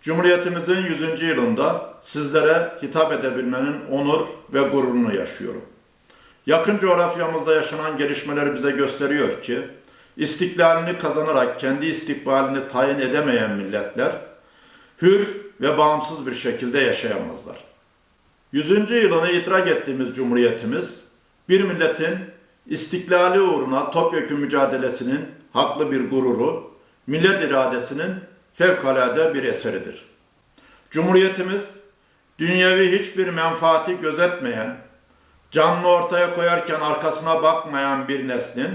Cumhuriyetimizin 100. yılında sizlere hitap edebilmenin onur ve gururunu yaşıyorum. Yakın coğrafyamızda yaşanan gelişmeler bize gösteriyor ki, istiklalini kazanarak kendi istikbalini tayin edemeyen milletler, hür ve bağımsız bir şekilde yaşayamazlar. 100. yılını itirak ettiğimiz Cumhuriyetimiz, bir milletin istiklali uğruna topyekun mücadelesinin haklı bir gururu, millet iradesinin fevkalade bir eseridir. Cumhuriyetimiz, dünyevi hiçbir menfaati gözetmeyen, canını ortaya koyarken arkasına bakmayan bir neslin,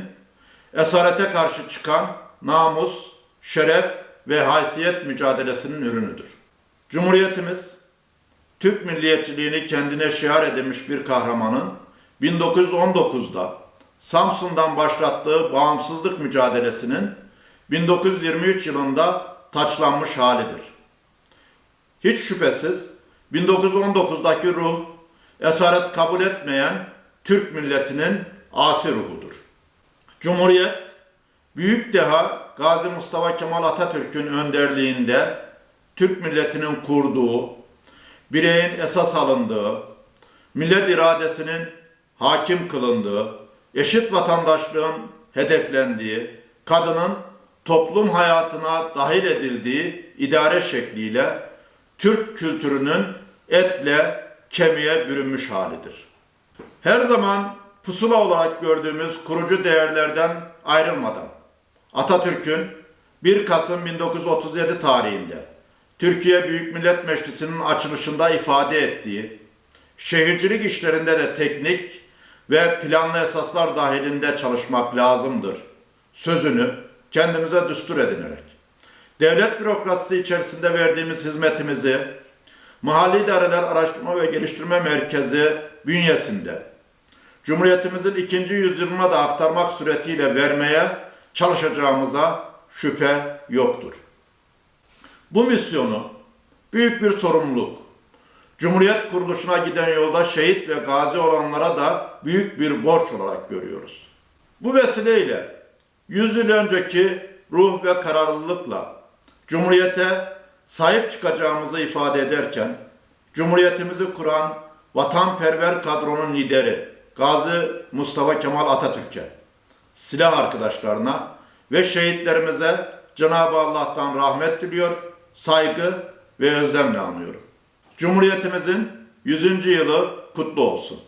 esarete karşı çıkan namus, şeref ve haysiyet mücadelesinin ürünüdür. Cumhuriyetimiz, Türk milliyetçiliğini kendine şiar edilmiş bir kahramanın 1919'da Samsun'dan başlattığı bağımsızlık mücadelesinin 1923 yılında taçlanmış halidir. Hiç şüphesiz 1919'daki ruh esaret kabul etmeyen Türk milletinin asi ruhudur. Cumhuriyet, büyük deha Gazi Mustafa Kemal Atatürk'ün önderliğinde Türk milletinin kurduğu, bireyin esas alındığı, millet iradesinin hakim kılındığı, eşit vatandaşlığın hedeflendiği, kadının toplum hayatına dahil edildiği idare şekliyle Türk kültürünün etle kemiğe bürünmüş halidir. Her zaman pusula olarak gördüğümüz kurucu değerlerden ayrılmadan Atatürk'ün 1 Kasım 1937 tarihinde Türkiye Büyük Millet Meclisi'nin açılışında ifade ettiği, şehircilik işlerinde de teknik ve planlı esaslar dahilinde çalışmak lazımdır. Sözünü kendimize düstur edinerek, devlet bürokrasisi içerisinde verdiğimiz hizmetimizi, Mahalli İdareler Araştırma ve Geliştirme Merkezi bünyesinde Cumhuriyetimizin ikinci yüzyılına da aktarmak suretiyle vermeye çalışacağımıza şüphe yoktur. Bu misyonu büyük bir sorumluluk. Cumhuriyet kuruluşuna giden yolda şehit ve gazi olanlara da büyük bir borç olarak görüyoruz. Bu vesileyle 100 yıl önceki ruh ve kararlılıkla Cumhuriyete sahip çıkacağımızı ifade ederken Cumhuriyetimizi kuran vatanperver kadronun lideri Gazi Mustafa Kemal Atatürk'e, silah arkadaşlarına ve şehitlerimize Cenab-ı Allah'tan rahmet diliyor, saygı ve özlemle anıyorum. Cumhuriyetimizin 100. yılı kutlu olsun.